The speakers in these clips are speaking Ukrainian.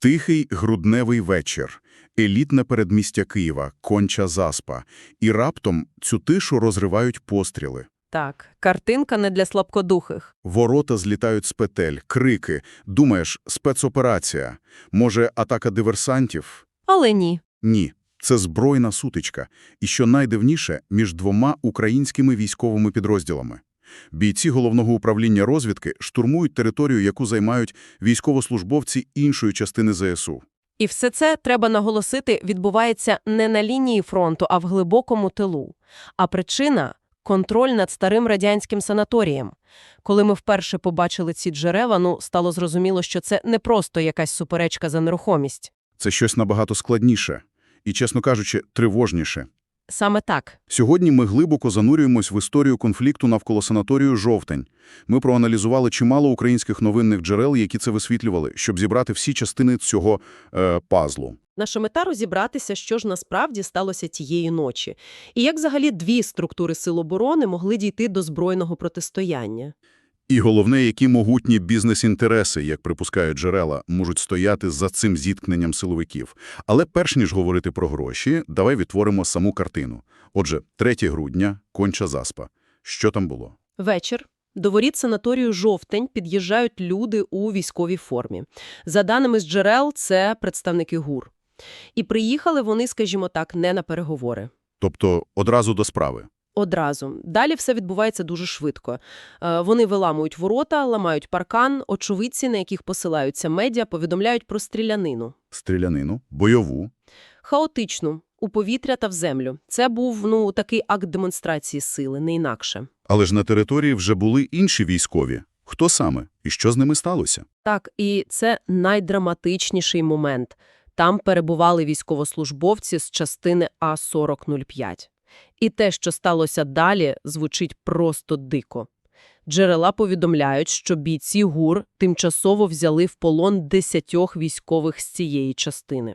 Тихий грудневий вечір, елітне передмістя Києва, конча заспа. І раптом цю тишу розривають постріли. Так, картинка не для слабкодухих. Ворота злітають з петель, крики. Думаєш, спецоперація? Може, атака диверсантів? Але ні. Ні. Це збройна сутичка. І що найдивніше, між двома українськими військовими підрозділами. Бійці Головного управління розвідки штурмують територію, яку займають військовослужбовці іншої частини ЗСУ. І все це, треба наголосити, відбувається не на лінії фронту, а в глибокому тилу. А причина – контроль над старим радянським санаторієм. Коли ми вперше побачили ці джерела, ну, стало зрозуміло, що це не просто якась суперечка за нерухомість. Це щось набагато складніше і, чесно кажучи, тривожніше. Саме так. Сьогодні ми глибоко занурюємось в історію конфлікту навколо санаторію «Жовтень». Ми проаналізували чимало українських новинних джерел, які це висвітлювали, щоб зібрати всі частини цього е, пазлу. Наша мета – розібратися, що ж насправді сталося тієї ночі. І як взагалі дві структури Сил оборони могли дійти до збройного протистояння. І головне, які могутні бізнес-інтереси, як припускають джерела, можуть стояти за цим зіткненням силовиків. Але перш ніж говорити про гроші, давай відтворимо саму картину. Отже, 3 грудня, конча заспа. Що там було? Вечір. До воріт санаторію «Жовтень» під'їжджають люди у військовій формі. За даними з джерел, це представники ГУР. І приїхали вони, скажімо так, не на переговори. Тобто одразу до справи. Одразу. Далі все відбувається дуже швидко. Е, Вони виламують ворота, ламають паркан, очевидці, на яких посилаються медіа, повідомляють про стрілянину. Стрілянину, бойову. Хаотичну, у повітря та в землю. Це був, ну, такий акт демонстрації сили, не інакше. Але ж на території вже були інші військові. Хто саме? І що з ними сталося? Так, і це найдраматичніший момент. Там перебували військовослужбовці з частини А-4005. І те, що сталося далі, звучить просто дико. Джерела повідомляють, що бійці ГУР тимчасово взяли в полон десятьох військових з цієї частини.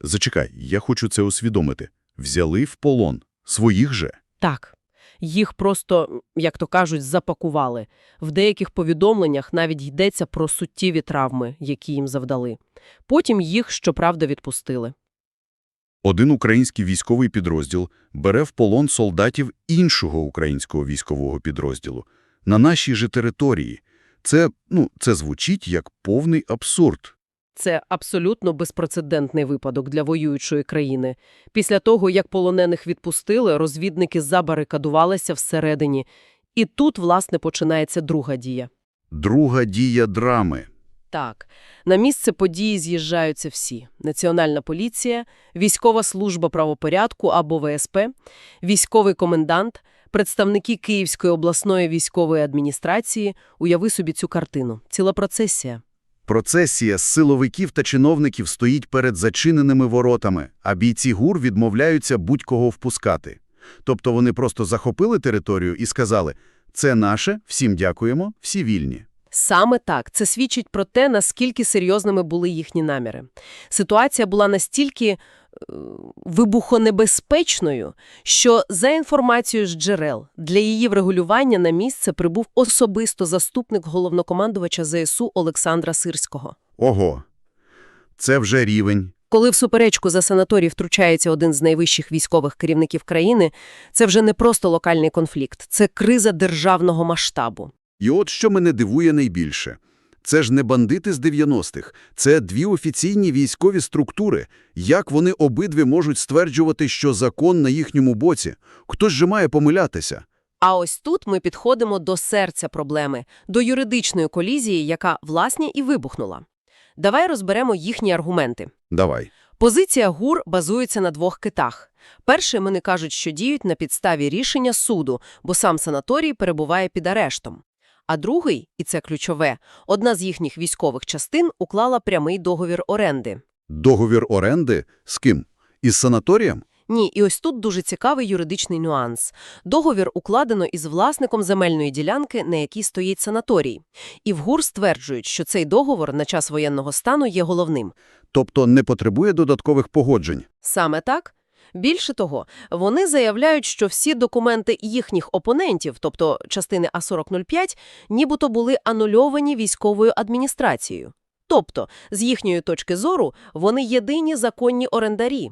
Зачекай, я хочу це усвідомити. Взяли в полон. Своїх же. Так, їх просто, як то кажуть, запакували. В деяких повідомленнях навіть йдеться про суттєві травми, які їм завдали. Потім їх, щоправда, відпустили. Один український військовий підрозділ бере в полон солдатів іншого українського військового підрозділу на нашій же території. Це, ну, це звучить як повний абсурд. Це абсолютно безпрецедентний випадок для воюючої країни. Після того, як полонених відпустили, розвідники забарикадувалися всередині. І тут, власне, починається друга дія. Друга дія драми. Так, на місце події з'їжджаються всі – Національна поліція, військова служба правопорядку або ВСП, військовий комендант, представники Київської обласної військової адміністрації. Уяви собі цю картину. Ціла процесія. Процесія з силовиків та чиновників стоїть перед зачиненими воротами, а бійці ГУР відмовляються будь-кого впускати. Тобто вони просто захопили територію і сказали «це наше, всім дякуємо, всі вільні». Саме так. Це свідчить про те, наскільки серйозними були їхні наміри. Ситуація була настільки е, вибухонебезпечною, що, за інформацією з джерел, для її врегулювання на місце прибув особисто заступник головнокомандувача ЗСУ Олександра Сирського. Ого, це вже рівень. Коли в суперечку за санаторій втручається один з найвищих військових керівників країни, це вже не просто локальний конфлікт, це криза державного масштабу. І от що мене дивує найбільше. Це ж не бандити з 90-х, це дві офіційні військові структури. Як вони обидві можуть стверджувати, що закон на їхньому боці? Хтось же має помилятися? А ось тут ми підходимо до серця проблеми, до юридичної колізії, яка, власне, і вибухнула. Давай розберемо їхні аргументи. Давай. Позиція ГУР базується на двох китах. Перший, вони кажуть, що діють на підставі рішення суду, бо сам санаторій перебуває під арештом. А другий, і це ключове, одна з їхніх військових частин уклала прямий договір оренди. Договір оренди? З ким? Із санаторієм? Ні, і ось тут дуже цікавий юридичний нюанс. Договір укладено із власником земельної ділянки, на якій стоїть санаторій. І в ГУР стверджують, що цей договор на час воєнного стану є головним. Тобто не потребує додаткових погоджень. Саме так. Більше того, вони заявляють, що всі документи їхніх опонентів, тобто частини А4005, нібито були анульовані військовою адміністрацією. Тобто, з їхньої точки зору, вони єдині законні орендарі.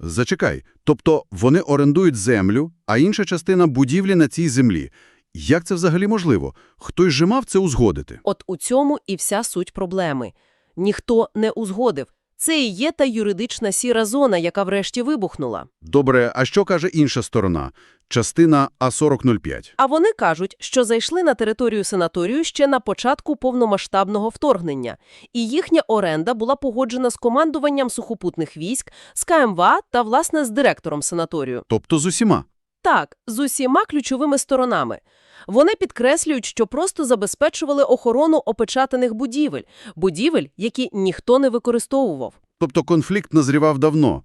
Зачекай, тобто вони орендують землю, а інша частина будівлі на цій землі. Як це взагалі можливо? Хтось же мав це узгодити? От у цьому і вся суть проблеми. Ніхто не узгодив. Це і є та юридична сіра зона, яка врешті вибухнула. Добре, а що каже інша сторона? Частина А4005. А вони кажуть, що зайшли на територію санаторію ще на початку повномасштабного вторгнення, і їхня оренда була погоджена з командуванням сухопутних військ, з КМВА та, власне, з директором санаторію. Тобто з усіма. Так, з усіма ключовими сторонами. Вони підкреслюють, що просто забезпечували охорону опечатаних будівель, будівель, які ніхто не використовував. Тобто конфлікт назрівав давно.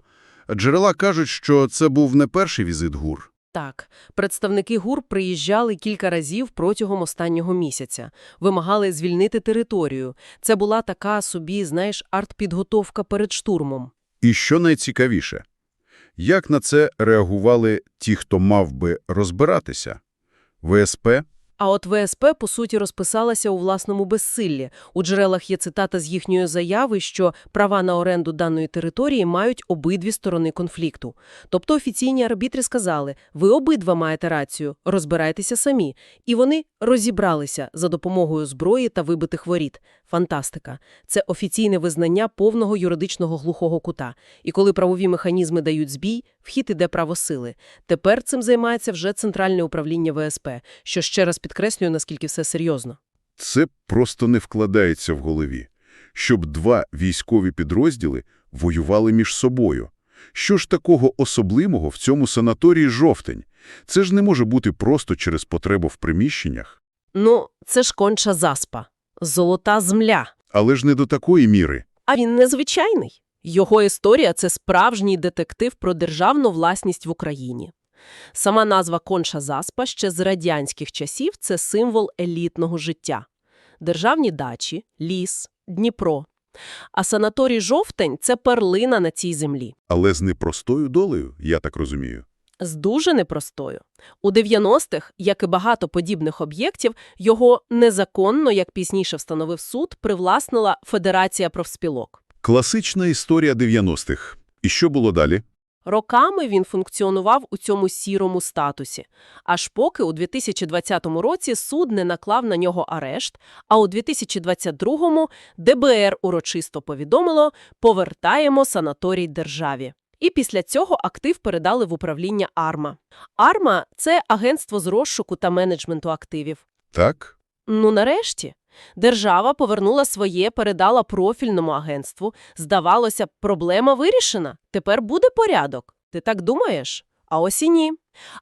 Джерела кажуть, що це був не перший візит ГУР. Так, представники ГУР приїжджали кілька разів протягом останнього місяця, вимагали звільнити територію. Це була така собі, знаєш, артпідготовка перед штурмом. І що найцікавіше? Як на це реагували ті, хто мав би розбиратися? ВСП? А от ВСП, по суті, розписалася у власному безсиллі. У джерелах є цитата з їхньої заяви, що права на оренду даної території мають обидві сторони конфлікту. Тобто офіційні арбітри сказали, ви обидва маєте рацію, розбирайтеся самі. І вони розібралися за допомогою зброї та вибитих воріт. Фантастика. Це офіційне визнання повного юридичного глухого кута. І коли правові механізми дають збій, вхід іде право сили. Тепер цим займається вже Центральне управління ВСП, що ще раз підкреслює, наскільки все серйозно. Це просто не вкладається в голові. Щоб два військові підрозділи воювали між собою. Що ж такого особливого в цьому санаторії «Жовтень»? Це ж не може бути просто через потребу в приміщеннях. Ну, це ж конча заспа. Золота земля. Але ж не до такої міри. А він незвичайний. Його історія – це справжній детектив про державну власність в Україні. Сама назва Конча Заспа ще з радянських часів – це символ елітного життя. Державні дачі, ліс, Дніпро. А санаторій «Жовтень» – це перлина на цій землі. Але з непростою долею, я так розумію. З дуже непростою. У 90-х, як і багато подібних об'єктів, його незаконно, як пізніше встановив суд, привласнила Федерація профспілок. Класична історія 90-х. І що було далі? Роками він функціонував у цьому сірому статусі, аж поки у 2020 році суд не наклав на нього арешт, а у 2022-му ДБР урочисто повідомило «повертаємо санаторій державі». І після цього актив передали в управління АРМА. АРМА – це агентство з розшуку та менеджменту активів. Так? Ну, нарешті. Держава повернула своє, передала профільному агентству. Здавалося проблема вирішена. Тепер буде порядок. Ти так думаєш? А ось і ні.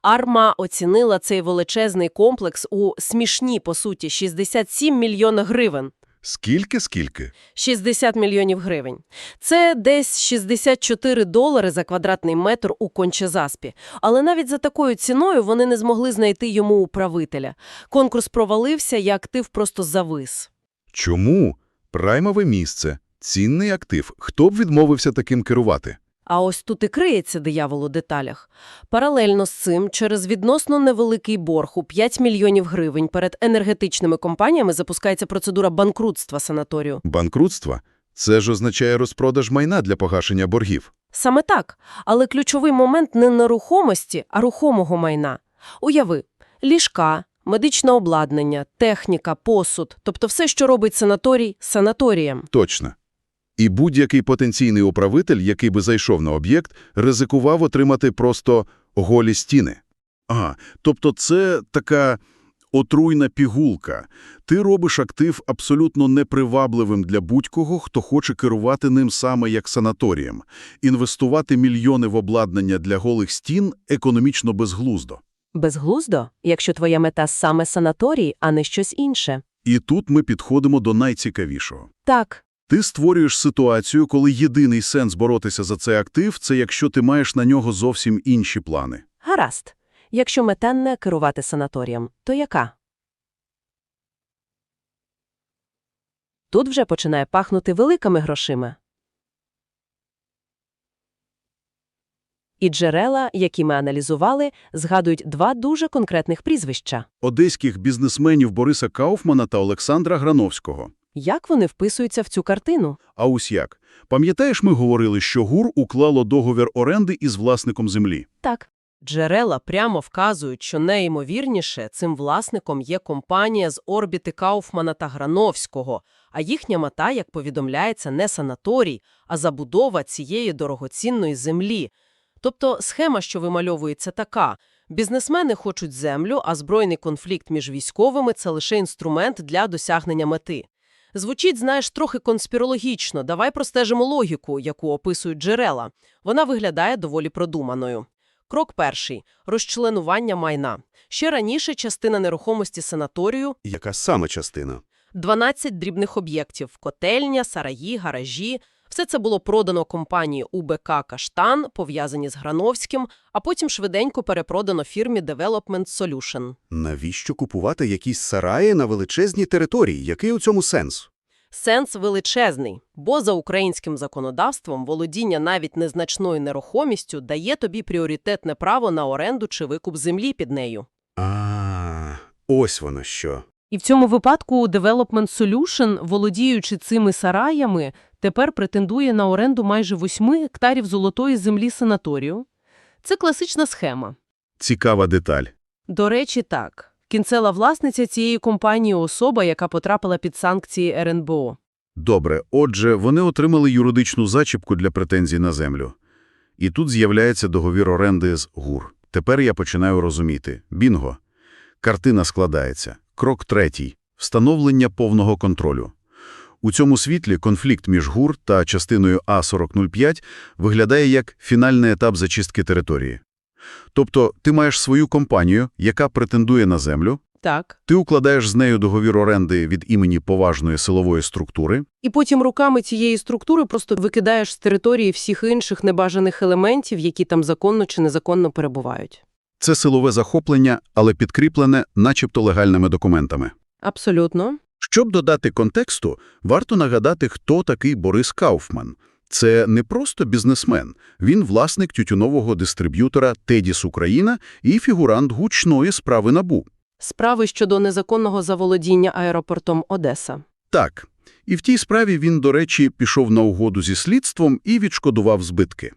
Арма оцінила цей величезний комплекс у смішні, по суті, 67 мільйонів гривень. Скільки-скільки? 60 мільйонів гривень. Це десь 64 долари за квадратний метр у Кончезаспі. Але навіть за такою ціною вони не змогли знайти йому управителя. Конкурс провалився, і актив просто завис. Чому? Праймове місце. Цінний актив. Хто б відмовився таким керувати? А ось тут і криється диявол у деталях. Паралельно з цим, через відносно невеликий борг у 5 мільйонів гривень перед енергетичними компаніями запускається процедура банкрутства санаторію. Банкрутство? Це ж означає розпродаж майна для погашення боргів. Саме так. Але ключовий момент не нерухомості, а рухомого майна. Уяви, ліжка, медичне обладнання, техніка, посуд, тобто все, що робить санаторій, санаторієм. Точно. І будь-який потенційний управитель, який би зайшов на об'єкт, ризикував отримати просто голі стіни. Ага, тобто це така отруйна пігулка. Ти робиш актив абсолютно непривабливим для будь-кого, хто хоче керувати ним саме як санаторієм. Інвестувати мільйони в обладнання для голих стін економічно безглуздо. Безглуздо, якщо твоя мета саме санаторій, а не щось інше. І тут ми підходимо до найцікавішого. Так, Ти створюєш ситуацію, коли єдиний сенс боротися за цей актив – це якщо ти маєш на нього зовсім інші плани. гаразд. Якщо мета не керувати санаторієм, то яка? Тут вже починає пахнути великими грошима. І джерела, які ми аналізували, згадують два дуже конкретних прізвища. Одеських бізнесменів Бориса Кауфмана та Олександра Грановського. Як вони вписуються в цю картину? А ось як? Пам'ятаєш, ми говорили, що ГУР уклало договір оренди із власником землі? Так. Джерела прямо вказують, що найімовірніше цим власником є компанія з орбіти Кауфмана та Грановського, а їхня мета, як повідомляється, не санаторій, а забудова цієї дорогоцінної землі. Тобто схема, що вимальовується така. Бізнесмени хочуть землю, а збройний конфлікт між військовими – це лише інструмент для досягнення мети. Звучить, знаєш, трохи конспірологічно. Давай простежимо логіку, яку описують джерела. Вона виглядає доволі продуманою. Крок перший – розчленування майна. Ще раніше частина нерухомості санаторію Яка саме частина? 12 дрібних об'єктів – котельня, сараї, гаражі. Все це було продано компанії УБК «Каштан», пов'язані з Грановським, а потім швиденько перепродано фірмі Development Solution. Навіщо купувати якісь сараї на величезній території? Який у цьому сенс? Сенс величезний, бо за українським законодавством володіння навіть незначною нерухомістю дає тобі пріоритетне право на оренду чи викуп землі під нею. А, ось воно що. І в цьому випадку Development Solution, володіючи цими сараями, тепер претендує на оренду майже 8 гектарів золотої землі санаторію. Це класична схема. Цікава деталь. До речі, так. Кінцева власниця цієї компанії – особа, яка потрапила під санкції РНБО. Добре, отже, вони отримали юридичну зачіпку для претензій на землю. І тут з'являється договір оренди з ГУР. Тепер я починаю розуміти. Бінго. Картина складається. Крок третій. Встановлення повного контролю. У цьому світлі конфлікт між ГУР та частиною А4005 виглядає як фінальний етап зачистки території. Тобто ти маєш свою компанію, яка претендує на землю, Так. ти укладаєш з нею договір оренди від імені поважної силової структури, І потім руками цієї структури просто викидаєш з території всіх інших небажаних елементів, які там законно чи незаконно перебувають. Це силове захоплення, але підкріплене начебто легальними документами. Абсолютно. Щоб додати контексту, варто нагадати, хто такий Борис Кауфман. Це не просто бізнесмен. Він власник тютюнового дистриб'ютора «Тедіс Україна» і фігурант гучної справи НАБУ. Справи щодо незаконного заволодіння аеропортом Одеса. Так. І в тій справі він, до речі, пішов на угоду зі слідством і відшкодував збитки.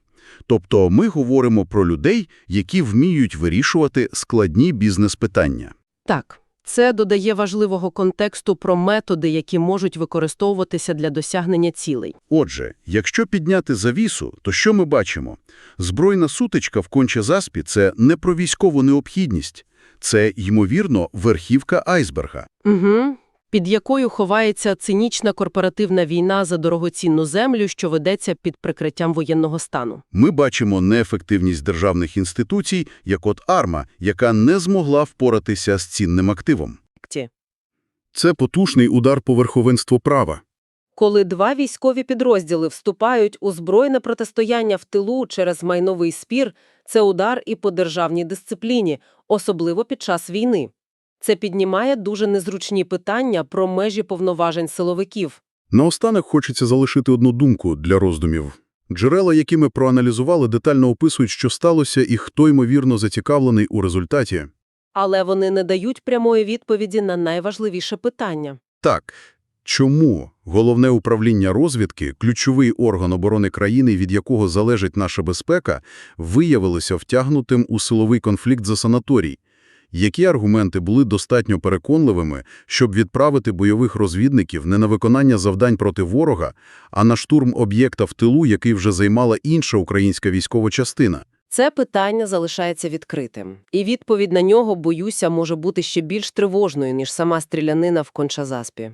Тобто ми говоримо про людей, які вміють вирішувати складні бізнес-питання. Так, це додає важливого контексту про методи, які можуть використовуватися для досягнення цілей. Отже, якщо підняти завісу, то що ми бачимо? Збройна сутичка в Конче-Заспі – це не про військову необхідність. Це, ймовірно, верхівка айсберга. Угу. Під якою ховається цинічна корпоративна війна за дорогоцінну землю, що ведеться під прикриттям воєнного стану. Ми бачимо неефективність державних інституцій, як от АРМА, яка не змогла впоратися з цінним активом. Це потужний удар по верховенству права. Коли два військові підрозділи вступають у збройне протистояння в тилу через майновий спір, це удар і по державній дисципліні, особливо під час війни. Це піднімає дуже незручні питання про межі повноважень силовиків. Наостанок хочеться залишити одну думку для роздумів. Джерела, які ми проаналізували, детально описують, що сталося і хто, ймовірно, зацікавлений у результаті. Але вони не дають прямої відповіді на найважливіше питання. Так, чому Головне управління розвідки, ключовий орган оборони країни, від якого залежить наша безпека, виявилося втягнутим у силовий конфлікт за санаторій? Які аргументи були достатньо переконливими, щоб відправити бойових розвідників не на виконання завдань проти ворога, а на штурм об'єкта в тилу, який вже займала інша українська військова частина? Це питання залишається відкритим. І відповідь на нього, боюся, може бути ще більш тривожною, ніж сама стрілянина в Кончазаспі.